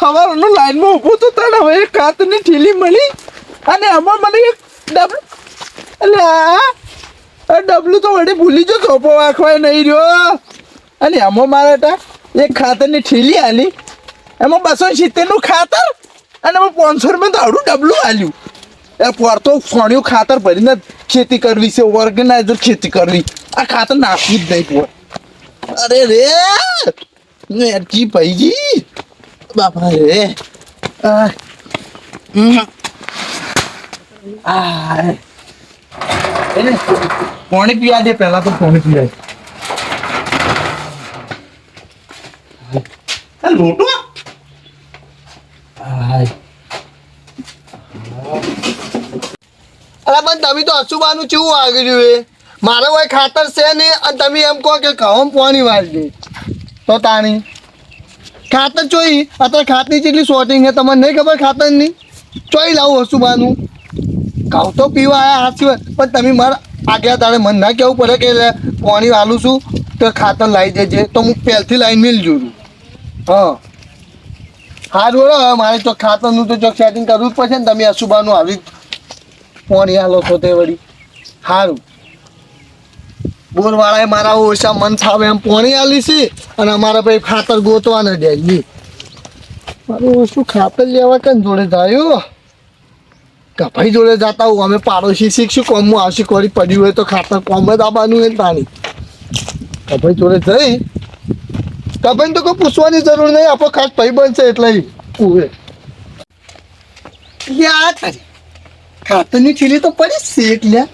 સવારનો લાઈનમાં ઊભો તો તને હવે કાતની ઠીલી મળી અને આમાં મને એક ડબલું એટલે આ ડબલું તો વળી ભૂલી જો સોપો વાંખવાય નહીં રહ્યો. અને આમાં મારા તા એક ખાતરની ઠીલી આલી. એમાં બસો સિત્તેરનું ખાતર અને એમાં પાંચસો રૂપિયા દાડું ડબલું આલ્યું. એ પર તો ફણ્યું ખાતર ભરીને ખેતી કરવી છે ઓર્ગેનાઇઝર ખેતી કરવી. આ ખાતર નાખવું જ નહીં પોર. અરે રે મેરકી ભાઈજી. બાપા રે પાણી પીવા દે પહેલા તો પાણી પીવા લોટો અરે પણ તમે તો અશુબાનું ચેવું આગળ્યું એ મારે કોઈ ખાતર છે નહીં અને તમે એમ કહો કે કહો પાણી વાળી દે. તો તાણી? ખાતર ચોઈ. અત્યારે ખાતરની જેટલી શોર્ટિંગ છે, તમને નહીં ખબર ખાતરની? ચોઈ લાવું અશુબાનું ઘઉં તો પીવા આયા હાથ હોય પણ તમે મારા આગલા તારે મન ના કહેવું પડે કે પાણી વાલું છું, તો ખાતર લાવી દેજે. તો હું પહેલથી લાવીને મિલ જોઉં હા. હારું હવે મારે તો ખાતરનું તો જો સેટિંગ કરવું જ પડશે ને. તમે અશુભાનું આવી પાણી હાલો છો તે વળી. સારું. બોરવાળાએ મારા ઓછા મન થાવે એમ પોણી આલી છે અને અમારા ભાઈ ખાતર ગોતવા ન દે. જી. મારું ઓછું ખાતર લેવા કન જોડે જાયો કપાઈ જોડે જતા હું અમે પાડોશી શીખશું કોમમાં આવશે કોરી પડ્યું હોય તો ખાતર કોમ જ આવવાનું હોય તાની કપાઈ જોડે જઈ. કપાઈને તો કોઈ પૂછવાની જરૂર નહીં આપણો ખાસ ભાઈ બનશે એટલે કુવે આ તારી. ખાતરની થેલી તો પડી છે લ્યા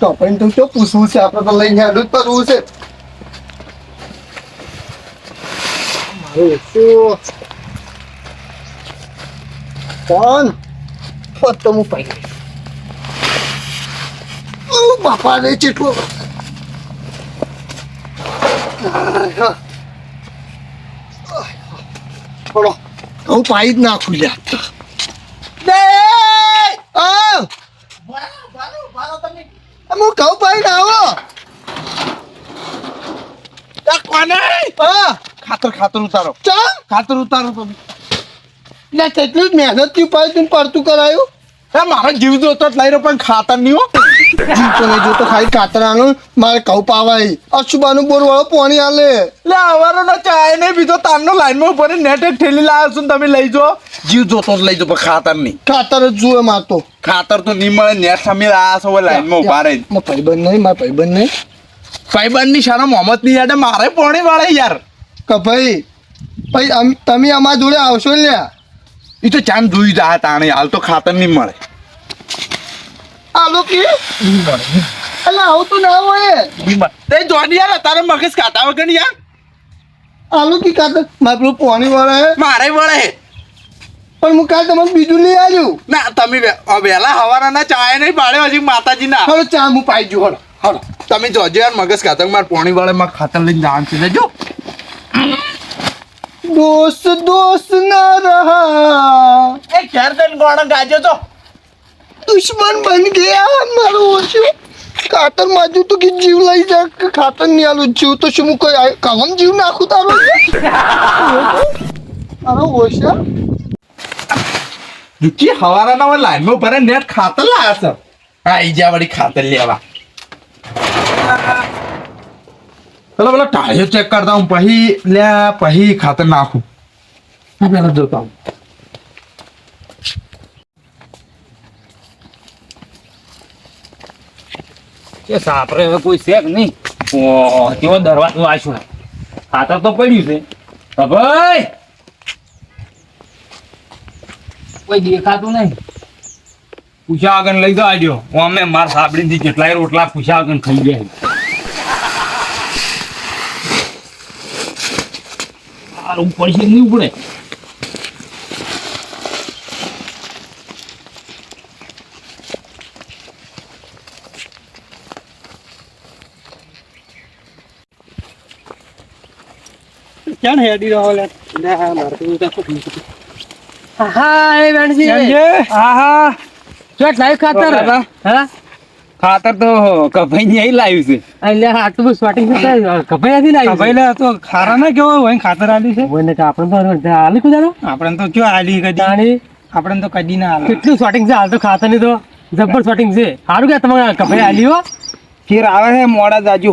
તો પણ તો શું પૂછવું છે આપણે તો લઈને હેડું જ કરવું છે. મારું શું? કોણ? ફોટ તો હું પાઈ ઓ બાપા રે ચેટલો થોડો હું પાઈ જ નાખું લ્યા દે! આ ભારો, ભારો તમે. હું કહું ભાઈ ના આવો કોને? હા. ખાતર ખાતર ઉતારો. ચમ ખાતર ઉતારો તમે. ના કેટલું જ મહેનત થયું તું પડતું કરાયું. મારો જીવ જોતો જ લઈ રહ્યો પણ ખાતર નહીં હો. જીવ તો નહીં ખાલી કાતરાનું મારે કહું પાવાય અશુબાનું બોર વાળો પોણી આલે. લે અવારો નો ચાય નહીં પીધો તારનો લાઈનમાં ઉપર નેટ એક ઠેલી લાવ્યો છું તમે લઈ જો. જીવ જોતો લઈ જો પણ ખાતર નહીં. ખાતર જ જુએ મારતો ખાતર તો નહીં મળે નેટ તમે લાયા છો લાઈનમાં ઊભા રહી મારા ભાઈબંધ નહીં મારા ભાઈબંધ નહીં. ભાઈબંધની શાના મોહમ્મદની યાદે મારે પોણી વાળે યાર. કે ભાઈ ભાઈ તમે અમારા જોડે આવશો ને લ્યા. એ તો ચાંદ જોઈ જા તાણે હાલ તો ખાતર નહીં મળે. આલો કે અલા આવું ના હોય તે જોની યાર તારે મગજ કાટા યાર. આલો કે કાટા મારે પેલું પોણી મારે વળે પણ હું કાલ તમને બીજું લઈ આવ્યું ના તમે વહેલા હવાના ચાય નહીં પાડ્યો હજી માતાજી ના. ચા હું પાઈ જુ હળો હળો તમે જોજો મગજ ખાતર માર પોણી વાળે માર ખાતર લઈને જાણ છે. લેજો. દોસ્ત દોસ્ત ના રહા. એ ઘેર તને ગોળો ગાજો તો દુશ્મન બન ગયા મારો ઓછો ખાતર માજુ તો કે જીવ લઈ જા ખાતર નહીં આલું. જીવ તો શું કોઈ કલમ જીવ નાખું તારો? મારો ઓછો દુખી હવારાના લાઈનમાં ભરે નેટ ખાતર લાયા સર આઈ જા વળી ખાતર લેવા પેલા પેલા ટાળીઓ ચેક કરતા હું, પછી લે પછી ખાતર નાખું. પેલા જોતા હું કે સાપરે હવે કોઈ શેક નહીં. કેવો દરવાજો આશું ખાતર તો પડ્યું છે. ભાઈ! કોઈ દેખાતું નહીં. પૂછા આગળ લઈ તો આડ્યો હું અમે માર સાબડીથી જેટલાય રોટલા પૂછા આગળ ખાઈ ગયા સારું પડશે નહીં ઉપડે. ક્યાં હેડી રહ્યો લે? ના મારે તો. હા એ વેણસી હા હા ચોટ લાઈવ ખાતર. હા ખાતર તો કભાઈ ને લાવ્યું છે. એટલે આટલું બધું સ્વાટિંગ કપાઈ નથી લાવી લે તો ખારા ના કેવો હોય ખાતર આલી છે. મને કે આપણે તો આલી કુદાનો આપણે તો કયો આલી કદી? જાણી આપણે તો કદી ના આલી. કેટલું સ્વાટિંગ છે? હાલ તો ખાતરની તો જબ્બર સ્વાટિંગ છે. સારું કે તમારે કપાઈ આલી હો. ખીર આવે છે મોડા જાજુ.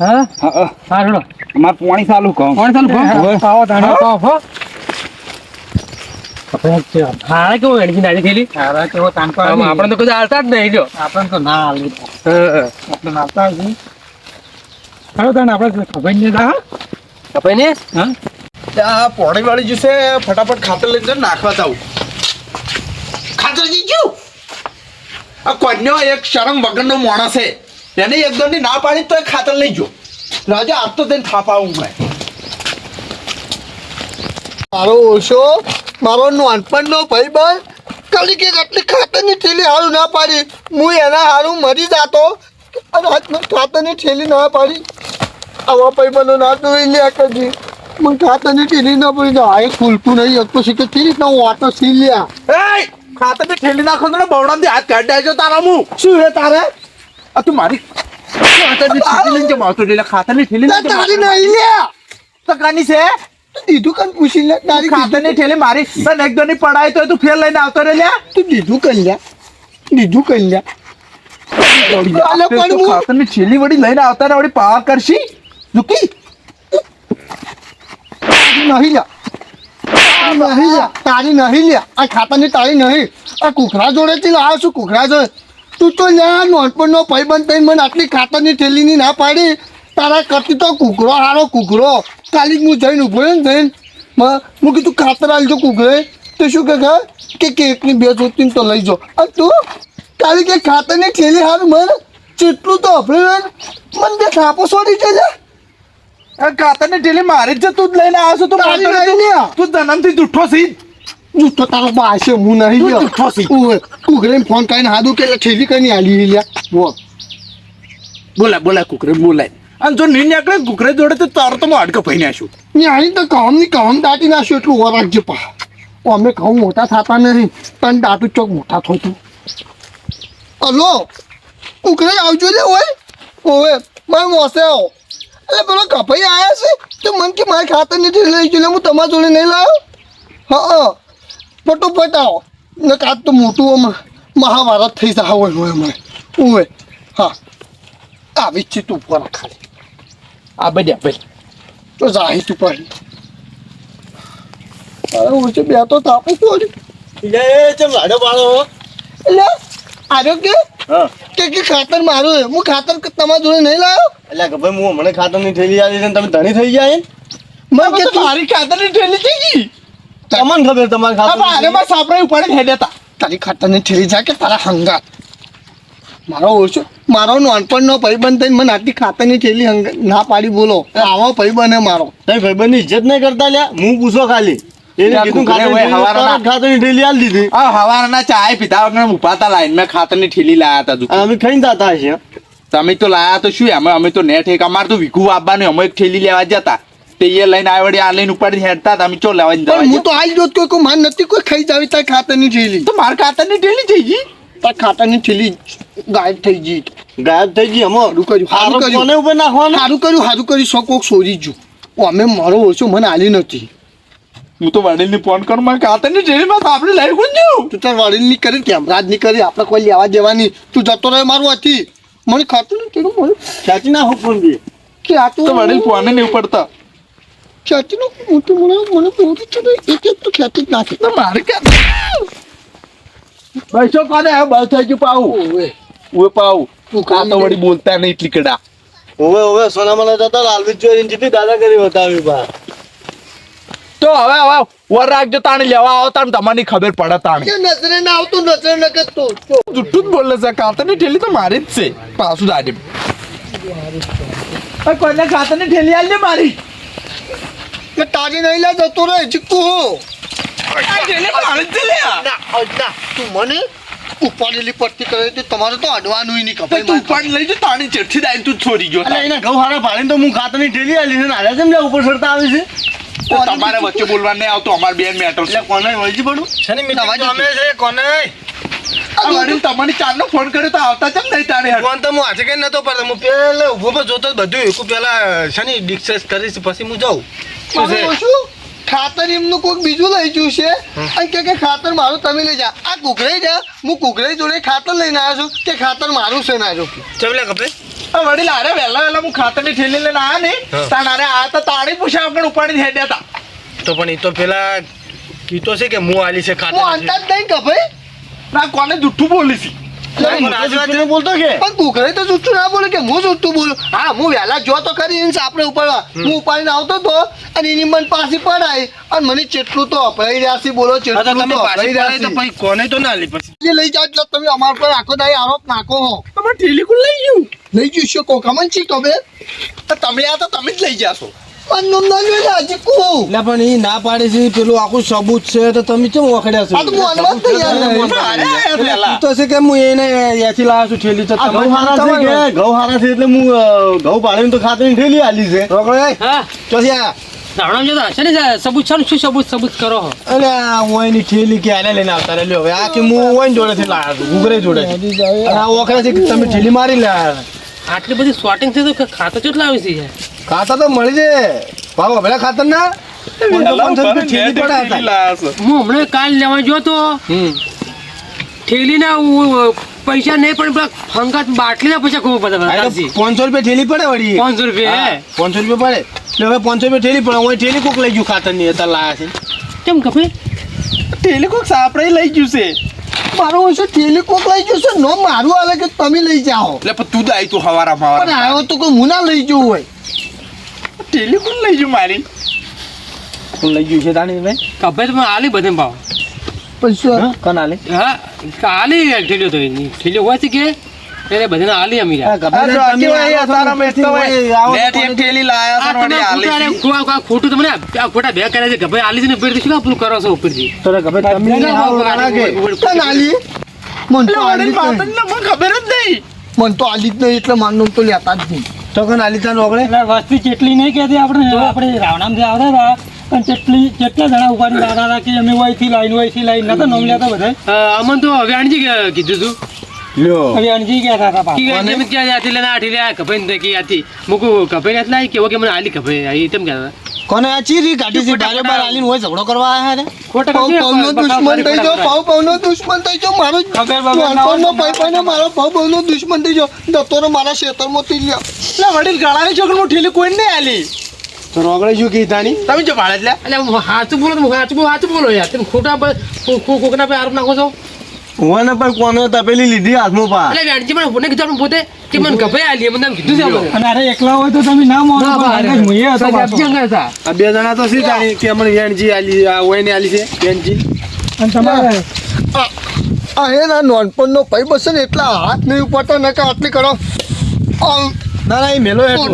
હા? હા સારું અમારે પાણી ચાલુ કહું. કોણ ચાલુ હવે. આવો તાણે. હારા કેવું એની નાની થયેલી? ખારા કેવો તાંકો આપણે તો કદાચ હાલતા જ નહીં લ્યો આપણે તો ના આલી હા આપણે નાતા હશે હવે તને આપણે ખબર નહીં દા કપાઈ ને હા. પોણી વાળી જશે ફટાફટ ખાતર લઈને જઈને નાખવા જાવ ખાતર જીજુ! આ કોન્યો એક શરમ વગરનો માણસ છે. એને એકદમ ના પાડી તો ખાતર લઈ જો રાજા આજ તો તેને થાપાવું મેં મારો ઓછો મારો નાનપણનો ભાઈ કલી કે આટલી ખાતરની થેલી હારું ના પાડી હું એના હારું મરી જાતો. અને ખાતરની થેલી ના પાડી. આવા ભાઈબંધો ના તો લે કરજી. મને ખાતરની થેલી ના પડી જાય આ ખુલતું નહીં. એક તો શીખે કેવી રીતના હું વાતો સી લ્યા. એય! ખાતરની ઠેલી નાખો તો બવડામાંથી હાથ કાઢી દેજો તારા હું શું હે તારે? આ તું મારી ખાતરની ઠેલી લઈને જમા આવતો એટલે ખાતરની ઠેલી લા લઈને તારી જમા નહીં લ્યા તો છે? તું દીધું કાન પૂછી લે તારી ખાતરની મારી તને એક દોની પડાય તો તું ફેર લઈને આવતો રે લ્યા. તું દીધું કરી લ્યા. દીધું કરી લ્યા. અલે પણ હું ખાતરની વળી લઈને આવતા ને વળી કરશી? ઝુકી. નહીં લ્યા. તારી નહીં લ્યા. તારી નહીં લ્યા. આ ખાતાની તારી નહીં. આ કુકરા જોડેથી લાવ્યો છું કુકરા જોડે. તું તો લ્યા નોનપણનો ભાઈબંધ થઈને મને આટલી ખાતરની થેલીની ના પાડી. તારા કરતી તો કુકરો હારો કુકરો કાલી હું જઈને ઊભો ને જઈને મ- હું કીધું ખાતર આલજો કુકરે તો શું કે કે કેકની બે જોતી તો લઈ જો અને તું કાલી કે ખાતરની થેલી હારું મને? જેટલું તો અભરે મને બે થાપો છોડી છે ખાતરની થેલી મારી જ છે તું જ લઈને આવ્યો છો તું તું જન્મથી જુઠ્ઠો સી જૂઠો તારો બા છે હું નહીં ગયો કુકરે ફોન કરીને હાદું કે ઠેલી કરીને આલી લ્યા બોલ બોલાય બોલા કુકરે બોલાય. અને જો નહીં નીકળે કુકરે જોડે તો તારો તો હાડકો ભાઈ નાખ્યું ન્યાની તો કામની કામ દાટી નાખ્યું એટલું ઓર રાખજે પા. અમે ઘઉં મોટા થતા નહીં તને દાટું ચોક મોટા થતું. હલો કુકરે આવજો લે ઓય. ઓય મારે મોસે આવો. એટલે પેલો કપાઈ આવ્યા છે? તો મન કે મારે ખાતર નથી લઈ ગયો હું તમારા જોડે નહીં લાવ્યો હા. હા પતાવો આવો ને કાં તો મોટું આમાં મહાભારત થઈ જાય હોય હોય મને ઓય હા. આવી જ છે તું પર ખાલી. આ બધા ભાઈ તો જાહી તું પાડી અરે ઓછે બે તો તાપું પડી એટલે આરોગ્ય કે? કે કે ખાતર મારું હે હું ખાતર તમારા જોડે નહીં લાવ્યો એટલે કે ભાઈ હું હમણાં ખાતરની થેલી આવી છે ને તમે ધણી થઈ ગયા એમ? મેં કે તારી મારી ખાતરની ઠેલી થઈ ગઈ? તમને ખબર તમારે ખાતા અરે માં સાપડે ઉપાડી હેડ્યા તારી ખાતાને થેલી જાય કે તારા હંગાત. મારો ઓછો. મારો નાનપણનો ભાઈબંધ થઈને મને આટલી ખાતરની થેલી ના પાડી બોલો. આવો ભાઈબંધ મારો. તમે ભાઈબંધની ઇજ્જત નહીં કરતા લ્યા હું પૂછો ખાલી. એને કીધું ખાતરની થેલી ખાતરની થેલી આલી દીધી. આ હવારના ચાય પીતા વગર ઊભા તા લાઈન મેં ખાતરની ઠેલી લાયા તા તું અમે ખાઈને જતા છે તમે તો લાયા તો શું અમે અમે તો નેટ એક અમારે તો વીઘું આપવાનું અમે એક ઠેલી લેવા જતા. તે એ લઈને આ વળી આ લઈને ઉપાડી હેડતા હતા. અમે ચો લેવા પણ હું તો આજ જોત કોઈ કોઈ માન નથી કોઈ ખાઈ જાવી તાર ખાતરની ઠેલી તો માર ખાતર ઠેલી થઈ ગઈ? તાર ખાતરની ઠેલી ગાયબ થઈ ગઈ. ગાયબ થઈ ગઈ અમે સારું કર્યું હારું કર્યું. કોને ઉપર નાખવાનો? કર્યું સારું કર્યું સો કોક સોરી જુ અમે મારો ઓછો મને આલી નથી. હું તો વડીલ ને ફોન કરું મારે ખાતરની ઠેલી માં આપણે લઈ કોણ જવું? તું તાર વડીલની કરી કેમરાજની કરી આપણે કોઈ લેવા દેવાની. તું જતો રહે મારું હતી મને ખાતું નથી તેનું ના નાખો ફોન દે. કે આ તો તો વડીલ ફોન નહીં પડતા ખેંચી નો હું તો મને મને બહુ છે એક એક તો ખ્યાતિ જ નાખી. તો મારે ક્યાં બસો કોને? હવે બસ થઈ ગયું પાવું. ઓવે. પાવું. તું આ તો વળી બોલતા નહીં એટલી કડા. ઓવે ઓવે સોનામાના જતા લાલવી જોઈ જેટલી દાદાગીરી બતાવી બા. તો હવે હવે વર રાખજો તાણી લેવા આવો તાણ તમને ખબર પડે તાણી. નજરે ના આવતો નજરે ન કરતો. તો જુઠ્ઠું જ બોલે છે કાતરની ઠેલી તો મારી જ છે. પાછું દાડે કોઈને ખાતરની ઠેલી આલજે મારી. કે તારી નહીં લે જતો રે ચીકુ છે ના ના તું મને ઉપાડેલી પડતી કરે તો તમારે તો અડવાનું નહીં તો તું ઉપાડ લઈ જો તાણી ચેઠી દાઈને તું છોડી ગયો. એટલે એના ઘઉં હારા પાડીને તો હું ખાતરની ઢેલી આલી છે ને આલ્યા છે ઉપર સરતા આવી છે. તો તમારે વચ્ચે બોલવા નહીં આવતો અમાર બેન મેટર એટલે કોને વળજી પડું? નવા અમે છે કોને? આ તમારી ચાલનો ફોન કર્યો તો આવતા કેમ નહીં તારે? ફોન તો હું આજે કઈ નતો પડતો હું પેલા ઊભો પર જોતો બધું. એકું પેલા શની ડિસ્કસ કરીશ પછી હું જાઉં. છે? ખાતર એમનું કોઈક બીજું લઈ ગયું છે. અને કે કે ખાતર મારું તમે લઈ જા. આ કુકરાઈ જા. હું કુકરાઈ જોડે ખાતર લઈને આવ્યો છું કે ખાતર મારું છે ના જો. ચમલે ખબર વડીલ અરે વહેલા વહેલા હું ખાતરની ઠેલી લઈને આયા ને. તાણ અરે આ તો તાળી પૂછ્યા પણ ઉપાડીને હેડ્યા હતા. તો પણ એ તો પેલા કીધો છે કે હું આલી છે ખાતર હું જ નહીં કે ભાઈ. ના કોને જુઠ્ઠું બોલી છે બોલતો કે? પણ કુકરાઈ તો જુઠ્ઠું ના બોલે કે હું જુઠ્ઠું બોલું? હા હું વહેલા જો તો ખરી એને આપણે ઉપાડવા. હું ઉપાડીને આવતો તો અને એની મન પાછી પડાય. અને મને ચેટલું તો અપડાઈ રહ્યા છે બોલો ચેટલું તમે તો અપડાઈ પડે તો પછી કોને તો ના લી પછી? લઈ એટલે તમે અમારા પર આખો દાઈ આરોપ નાખો હો. તમારે થેલી લઈ ગયું? લઈ ગયું છે કોકામન છી તો તમે આ તો તમે જ લઈ જાશો. એટલે પણ એ ના પાડે છે પેલું આખું સબૂત છે તો તમે કેમ વખડ્યા છો? તો કે હું એને ત્યાંથી લાવ્યો છું ઠેલી તો ઘઉં હારા છે એટલે હું ઘઉં પાડીને તો ખાતરની ઠેલી આલી છે. હા. રાવણામ જતા હશે ને સબૂત છે શું સબૂત સબૂત કરો અરે અલે આ ઓયની ઠેલી કે આને લઈને આવતા રે લ્યો હવે આ કે હું ઓયન જોડેથી લાવ્યો છું જોડે આ ઓખરા છે કે તમે ઠેલી મારી લાવ્યા આટલી બધી શોર્ટિંગ થઈ તો ખાતા કેટલા આવી છે યાર? ખાતા તો મળી જાય ભાવ હવે ખાતર ના થેલી. હું હમણાં કાલ લેવા જો તો હમ. થેલીના પૈસા નહીં પણ પેલા બાટલી ના પૈસા ખૂબ હતા પાંચસો રૂપિયા ઠેલી પડે વળી પાંચસો રૂપિયા હે? પાંચસો રૂપિયા પડે એટલે હવે પાંચસો રૂપિયા ઠેલી પડે હું ઠેલી કોક લઈ ગયું ખાતરની અત્યારે લાયા છે કેમ ખબર થેલી કોક સાપડે લઈ ગયું છે મારું હશે ઠેલી કોક લઈ ગયું છે નો મારું આવે કે તમે લઈ જાઓ. એટલે પણ તું આવી તું હવારા પણ આવ્યો તો કોઈ હું ના લઈ જવું હોય. કોણ લઈ ગયું મારી? કોણ લઈ ગયું છે તાણી ભાઈ કપે તમે આલી બધે ભાવ. પણ શું? કોણ આલી? હા આલી ઠેલ્યો તો ઠેલ્યો હોય છે કે? એટલે બધાને આલી અમી. ખોટું તમને આ ખોટા બે કર્યા છે ગભાઈ આલી છે ને ઉપરથી શું પેલું કરો છો ઉપરથી? તો આલી મન તો આલી જ નહીં. માતરને મને ખબર જ નહીં. મન તો આલી જ નહીં એટલે માનનું તો લેતા જ નહીં. તો કોણ આલી તાન ઓગળે વસ્તી કેટલી નહીં કહેતી આપણે આપણે રાવણામ જે આવતા હતા પણ કેટલી કેટલા જણા ઉપાડી લાવતા હતા કે અમે વાયથી લાઈન વયથી લાઈન નતા નોમ લેતા બધા અમન તો હવે કે- કીધું હતા કે પાછા. એમ આથી લઈને આઠી લે કપાઈ ને કે આથી મૂકું કપાઈ નથી લાવી કેવો કે મને આલી કપાઈ આ તેમ કહેતા કોને આ ચીરી કાઢી છે? બારે બાર આલીને હોય ઝઘડો કરવા આયા રે ખોટા પૌ કશું પૌનો બકાવ દુશ્મન થઈ જાઓ ખોટા પૌ પૌનો દુશ્મન થઈ જાઓ. મારો મારો પૌ પૌનો દુશ્મન થઈ જાઓ. દત્તોનો મારા ખેતરમાંથી લ્યો. એટલે વડીલ ગળાની છોકરી હું ઠેલી કોઈ નહીં આલી. તો રોગડે શું કી તાણી તમે જો ભાડે જ એટલે હું સાચું બોલો તો હું સાચું બોલો સાચું બોલો. યાર તમે ખોટા કોકના પર આરોપ નાખો છો? હું પણ કોને તપેલી લીધી હાથમાં પા. એટલે વ્યાણજી પણ મને કીધું પોતે કે મને કપાઈ આલી એમ એમ કીધું છે અને અરે એકલા હોય તો તમે ના માનો ના, પણ મુએ હતો. આ બે જણા તો સી જાણી કે મને વેણજી આલી આ ઓયને આલી છે વેણજી? અને તમારે આ હે ના નાનપણનો પૈ બસ ને એટલા હાથ નહીં ઉપાડતા ને કે આટલી કરો. ના ના એ મેલો હેઠ.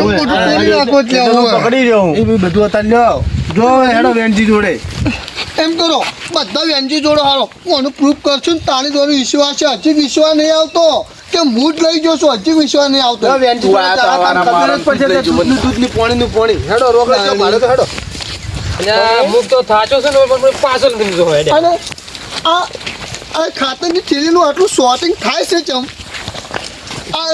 પકડી રહ્યો હું. એ બધું અત્યારે લ્યો. જો હેડો વેણજી જોડે. એમ કરો બધા વ્યંજી જોડો હારો કોનું પ્રૂફ કરશું ને તારી જોડે વિશ્વાસ છે હજી વિશ્વાસ નહીં આવતો. કે મૂડ લઈ જશો હજી વિશ્વાસ નહીં આવતો. જો વેણજી તું જોડે આ તારા કામ તારા ખબર જ પડશે મારા કે દૂધનું દૂધની પોણીનું પોણી. હેડો રોકડે જો મારે તો હેડો. મુખ તો થાચો છે ને પણ મને પાછો હોય અને આ આ ખાતરની થેલીનું આટલું શોર્ટિંગ થાય છે ચમ? આ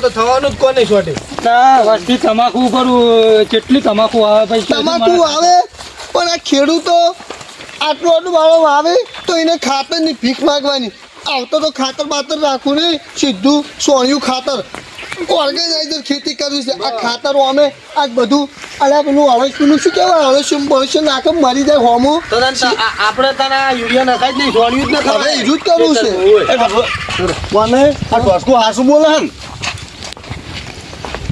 તો થવાનું જ કોને શોર્ટેજ ના વસ્તી તમાકુ કરું કેટલી તમાકુ આવે પછી તમાકુ આવે પણ આ ખેડૂતો આટલું આટલું વાળો આવે તો એને ખાતરની ભીખ માગવાની. આવતો તો ખાતર બાતર રાખવું નહીં સીધું સોણિયું ખાતર. ઓર્ગેનાઇઝર ખેતી કરવી છે. આ ખાતર અમે આ બધું અલ્યા પેલું હવે પેલું શું કહેવાય? હવે શું ભવિષ્ય નાખે મરી જાય હોમો. આપણે તને યુરિયા નખાય નહીં સોળિયું જ નખાય જ કરવું છે. મને આ ટોસકું હાસું બોલે હન.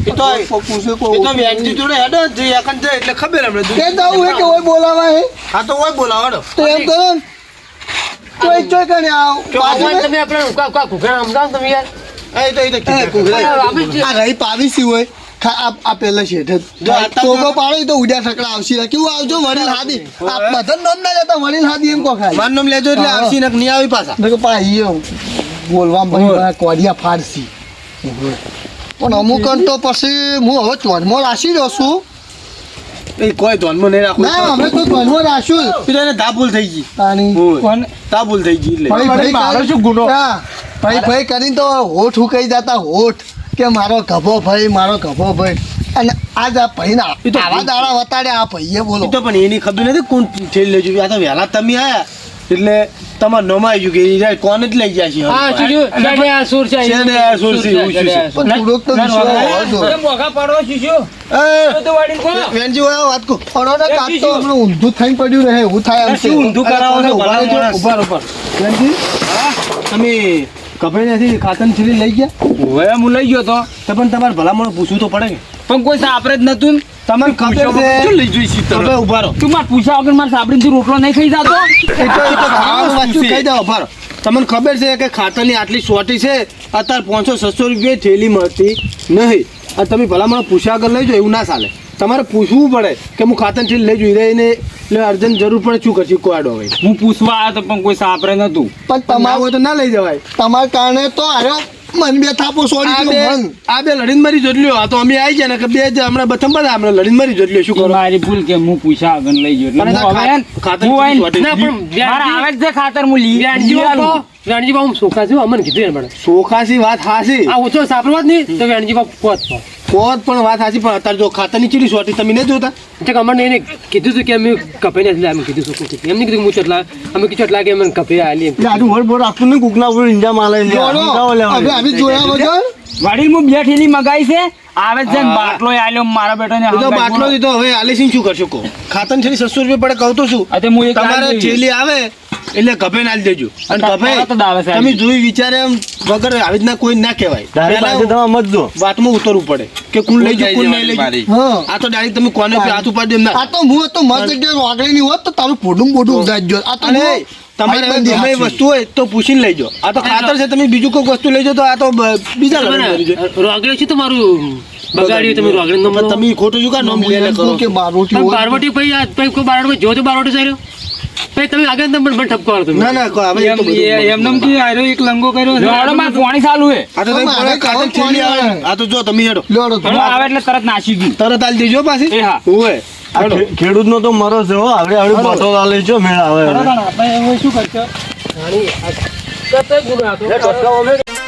એ તો એ તો વેણજી જોડે હેડો જે એકન જાય એટલે ખબર એમને કે જવું હે કે ઓય બોલાવા હે હા તો ઓય બોલાવો તો એમ કરો ચોય ચોય કરીને આવ ભગવાન તમે આપણે કા- કા ઘૂઘરા સમજાવો તમે યાર. એ તો એ તો એ ઘૂઘરા. આપણે જે- આ રહી પાવીસી હોય. આ આ પેલા શેઠે. જો આ તો- ટોકો પાડો તો ઉડ્યા ઠકડા આવશે. ને. કેવું આવજો? વડીલ હાદી. આ બધા નામ ના લેતા વડીલ હાદી એમ કો ખાય. મારું નામ લેજો એટલે આવશી ને નહીં આવી પાછા. પાહી ભાઈ કોડિયા ફાડસી પણ અમુક તો પછી હું હવે ચોજમાં રાશી દઉં છું. એ કોઈ ધોનમાં નહીં રાખું. ના અમે તો ધ્યાનમાં રાખ્યું પેલા એને ધાબુલ થઈ ગઈ. તાણી. ધાબુલ થઈ ગઈ એટલે. ભાઈ ભાઈ મારો શું ગુનો? ભાઈ ભાઈ કરીને તો હોઠ ઉકાઈ જતા હોઠ. કે મારો ગભો ભાઈ મારો ગભો ભાઈ. અને આજ આ ભાઈના આવા દાડા વતાડે આ ભાઈએ બોલો. તો પણ એની ખબર નથી કોણ ઠેલી લેજો. આ તો વહેલા તમે આયા. એટલે તમારે નમાઈ ગયું કે ઈરા કોને જ લઈ ગયા છે હા શું થયું? આ સુર છે શેઠે આ સુર છે, હું છું. પણ થોડોક તો વિશ્વાસ એ, તો વાડીને. વેનજી વાત કો તો હમણાં ઊંધું થઈ પડ્યું રહે એવું થાય એમ છે. ઊંધું કરાવો ઊભા ઊભા તમે કપાઈ નથી ખાતન થેલી લઈ ગયા? હવે હું લઈ ગયો તો. તો પણ તમારે ભલામણ પૂછવું તો પડે ને પણ કોઈ સાપરે જ નતું ને. તમને ખબર છે? શું લઈ જોઈ છી તમે ઊભા રહો. તું માર પૂછ્યા વગર મારે સાપડીથી રોટલો નહીં ખાઈ જાતો? એ તો એ તો ખાવાનું કહી દો ઊભા રહો. તમને ખબર છે કે ખાતરની આટલી શોર્ટી છે અત્યારે પાંચસો છસો રૂપિયા થેલી મળતી નહીં. અને તમે ભલામણ પૂછ્યા આગળ લઈ જાઓ એવું ના ચાલે. તમારે પૂછવું પડે કે હું ખાતર થેલી લઈ જોઈ રહીને એટલે અર્જન્ટ જરૂર પડે શું કરશું? કોડો હવે હું પૂછવા આવ્યો તો પણ કોઈ સાપરે નતું. પણ તમારે હોય તો ના લઈ જવાય. તમારા કારણે તો હારો મન બે થાપો સોડી આ ગયો બે મન આ બે લડીને મરી જોડલ્યો આ તો અમે આવી ગયા ને કે બે હમણાં બથમ બધા હમણાં લડીને મરી જોડલ્યો શું કરો? મારી ભૂલ કે હું લઈ ગયો. એટલે હું ખાતર હું પણ મારે આવે છે ખાતર હું લઈ. વેણજી બાપા, સોખા છું અમને કીધું. ચોખાસી વાત હાસી આ ઓછો સાંભળવા જ નહીં તો વેણજી બાપા પોત પોત. કોત પણ વાત સાચી પણ અત્યારે જો ખાતરની ચીલી શોર્ટી તમે નહીં જોતા? એટલે કે અમને એને કીધું હતું કે અમે કપે જ લે, અમે કીધું કીધું. એમને કીધું હું ચટલા અમે કીધું ચટલા કે અમને કપે આલી આટલું વર બોર આપતું નહીં કુકના ઉપર ઈંડા માલે હવે અમે જોયા વગર વાડીને હું બે ઠેલી મગાઈ છે આવે છે બાટલો આલ્યો મારા બેટો ને તો બાટલો. દીધો હવે આલીસીન શું કરશું કો ખાતર છે સસ્સો રૂપિયા પડે કહું તો શું? અરે હું એક તમારે ચીલી આવે એટલે ગભે ના દેજો. અને ગભે. તમે જોઈ વિચારે એમ વગર આવી રીતના કોઈ ના કહેવાય. પહેલા વાતમાં ઉતરવું પડે કે કોણ લઈ જાય કોણ નહીં લઈ જાય આ તો ડાયરેક્ટ તમે કોને હાથ ઉપાડી દેમ ના. આ તો હું તો મસ્ત જગ્યાએ વાગડીની હોત તો તારું પોડું પોડું ગયો. આ તો તમારે ગમે વસ્તુ હોય તો પૂછીને લઈ જાઓ. આ તો ખાતર છે તમે બીજું કોઈ વસ્તુ લઈ જાઓ તો આ તો બીજા લગ્ન રોગડે છે. તમારું? મારું બગાડ્યું તમે રોગડે તમે ખોટું શું કા નામ કહું કે બારવટી બારવટી ભાઈ આ ભાઈ કોઈ બારવટી જો તો બારવટી સાર્યો? તમે આગળ તમે મને ઠપકો આલો ના ના કોઈ હવે એમ- બધું એ- એમને એમ કે આયરો એક લંગો કર્યો છે. હેડો, મારે ચાલુ છે. આ તો તમે મારે કોને ખાતર આવે. આ તો જો તમે હેડો. લ્યો આવે એટલે તરત નાસી ગયું તરત આલી દેજો પાછી. એ હા. ઓય ખેડૂત નો તો મરો છે હો આવડે આવડે બોટલ આલે છો મેળ આવે આપણે શું કરશો?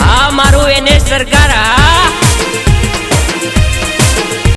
આ મારું એને સરકાર આ